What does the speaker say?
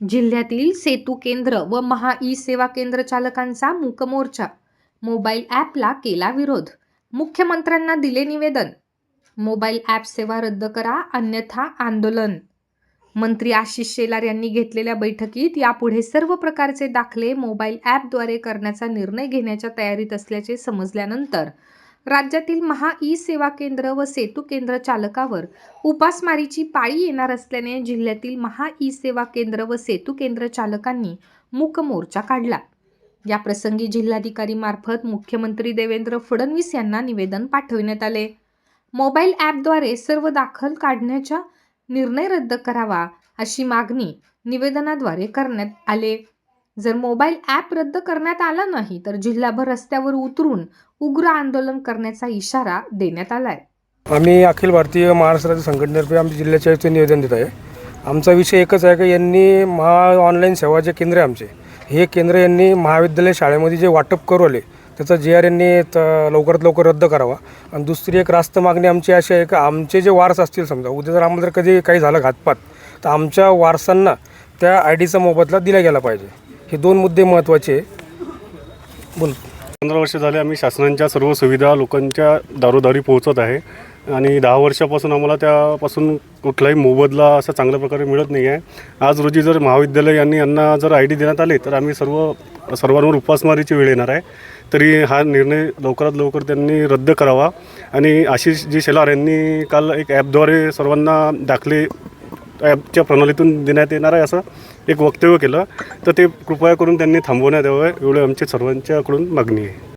जिल्ह्यातील सेतू केंद्र व महा ई सेवा केंद्र चालकांचा मूकमोर्चा. मोबाईल ॲपला केला विरोध. मुख्यमंत्र्यांना दिले निवेदन. मोबाईल ॲप सेवा रद्द करा अन्यथा आंदोलन. मंत्री आशिष शेलार यांनी घेतलेल्या बैठकीत यापुढे सर्व प्रकारचे दाखले मोबाईल ॲपद्वारे करण्याचा निर्णय घेण्याच्या तयारीत असल्याचे समजल्यानंतर राज्यातील महा ई सेवा केंद्र व सेतू केंद्र चालकावर उपासमारीची पाळी येणार असल्याने जिल्ह्यातील महा ई सेवा केंद्र व सेतू केंद्र चालकांनी मूक मोर्चा काढला. या प्रसंगी जिल्हाधिकारी मार्फत मुख्यमंत्री देवेंद्र फडणवीस यांना निवेदन पाठविण्यात आले. मोबाईल ॲपद्वारे सर्व दाखल काढण्याचा निर्णय रद्द करावा अशी मागणी निवेदनाद्वारे करण्यात आले. जर मोबाईल ॲप रद्द करण्यात आला नाही तर जिल्हाभर रस्त्यावर उतरून उग्र आंदोलन करण्याचा इशारा देण्यात आला आहे आम्ही अखिल भारतीय महाराष्ट्र राज्य संघटनेतर्फे आमच्या जिल्ह्याच्या निवेदन देत आहे. आमचा विषय एकच आहे की यांनी महा ऑनलाईन सेवा जे केंद्र आहे आमचे. हे केंद्र यांनी महाविद्यालय शाळेमध्ये जे वाटप करू आले त्याचा जे आर यांनी लवकरात लवकर रद्द करावा. आणि दुसरी एक रास्त मागणी आमची अशी आहे की आमचे जे वारस असतील समजा उद्या जर आम्हाला जर कधी काही झालं घातपात तर आमच्या वारसांना त्या आय डीचा मोबदला दिला गेला पाहिजे. हे दोन मुद्दे महत्त्वाचे आहे बोल. पंधरा वर्ष झाले आम्ही शासनाच्या सर्व सुविधा लोकांच्या दारोदारी पोहोचत आहे. आणि दहा वर्षापासून आम्हाला त्यापासून कुठलाही मोबदला असा चांगल्या प्रकारे मिळत नाही आहे. आज रोजी जर महाविद्यालय यांनी यांना जर आय डी देण्यात आले तर आम्ही सर्व सर्वांवर उपासमारीची वेळ येणार आहे. तरी हा निर्णय लवकरात लवकर त्यांनी रद्द करावा. आणि आशिष जी शेलार यांनी काल एक ॲपद्वारे सर्वांना दाखले ॲपच्या प्रणालीतून देण्यात येणार आहे असं एक वक्तव्य केलं. तर ते कृपया करून त्यांनी थांबवण्यात यावं एवढं आमच्या सर्वांच्याकडून मागणी आहे.